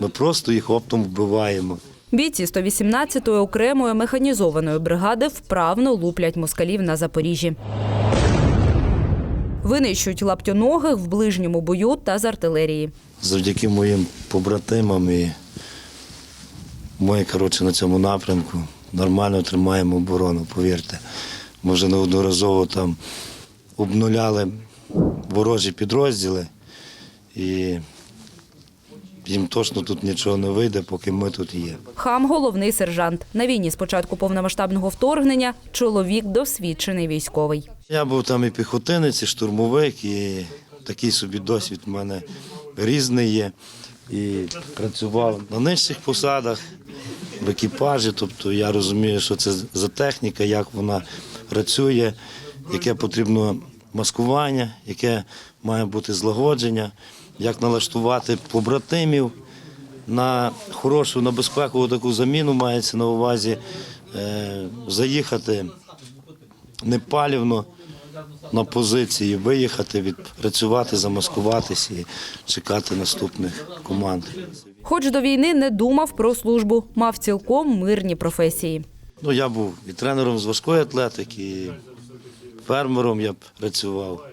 Ми просто їх оптом вбиваємо. Бійці 118-ї окремої механізованої бригади вправно луплять москалів на Запоріжжі. Винищують лаптоногих в ближньому бою та з артилерії. Завдяки моїм побратимам і ми, коротше, на цьому напрямку нормально тримаємо оборону, повірте. Ми вже неодноразово там обнуляли ворожі підрозділи, і їм точно тут нічого не вийде, поки ми тут є. Хам головний сержант. На війні з початку повномасштабного вторгнення чоловік досвідчений військовий. Я був там і піхотинець, і штурмовик, і такий собі досвід в мене різний є. І працював на нижчих посадах, в екіпажі. Тобто я розумію, що це за техніка, як вона працює, яке потрібно маскування, яке має бути злагодження, як налаштувати побратимів на хорошу, на безпекову таку заміну мається на увазі е, заїхати непалівно на позиції, виїхати, відпрацювати, замаскуватися і чекати наступних команд. Хоч до війни не думав про службу, мав цілком мирні професії. Ну, я був і тренером з важкої атлетики, і фермером я працював.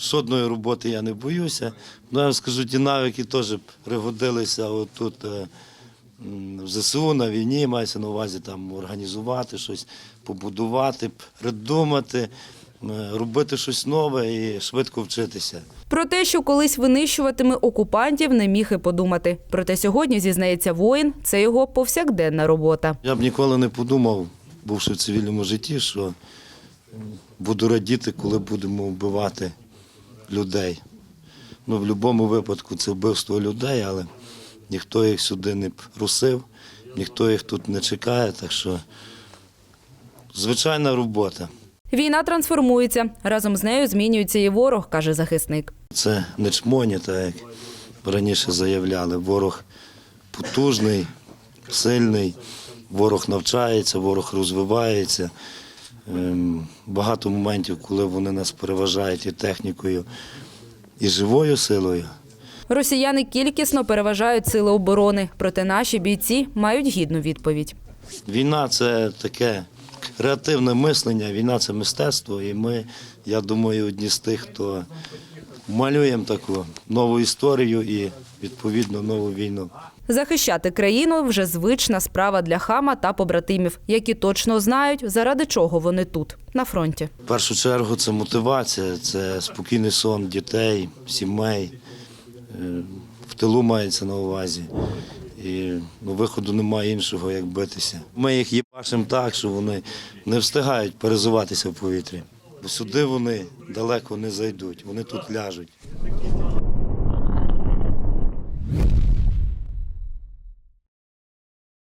Жодної роботи я не боюся. Ну, я вам скажу, ті навики теж пригодилися отут е, в ЗСУ на війні, мається на увазі там організувати щось, побудувати, придумати, робити щось нове і швидко вчитися. Про те, що колись винищуватиме окупантів, не міг і подумати. Проте сьогодні, зізнається воїн, це його повсякденна робота. Я б ніколи не подумав, бувши в цивільному житті, що буду радіти, коли будемо вбивати людей. Ну, в будь-якому випадку це вбивство людей, але ніхто їх сюди не просив, ніхто їх тут не чекає, так що звичайна робота. Війна трансформується. Разом з нею змінюється і ворог, каже захисник. Це не чмоні, так як раніше заявляли. Ворог потужний, сильний, ворог навчається, ворог розвивається. Ем, Багато моментів, коли вони нас переважають і технікою, і живою силою. Росіяни кількісно переважають сили оборони, проте наші бійці мають гідну відповідь. Війна це таке креативне мислення, війна це мистецтво. І ми, я думаю, одні з тих, хто малюємо таку нову історію і відповідно нову війну. Захищати країну вже звична справа для хама та побратимів, які точно знають, заради чого вони тут, на фронті. В першу чергу це мотивація, це спокійний сон дітей, сімей. Е, В тилу мається на увазі. І ну, виходу немає іншого, як битися. Ми їх їбашимо так, що вони не встигають перезуватися в повітрі. Бо сюди вони далеко не зайдуть, вони тут ляжуть.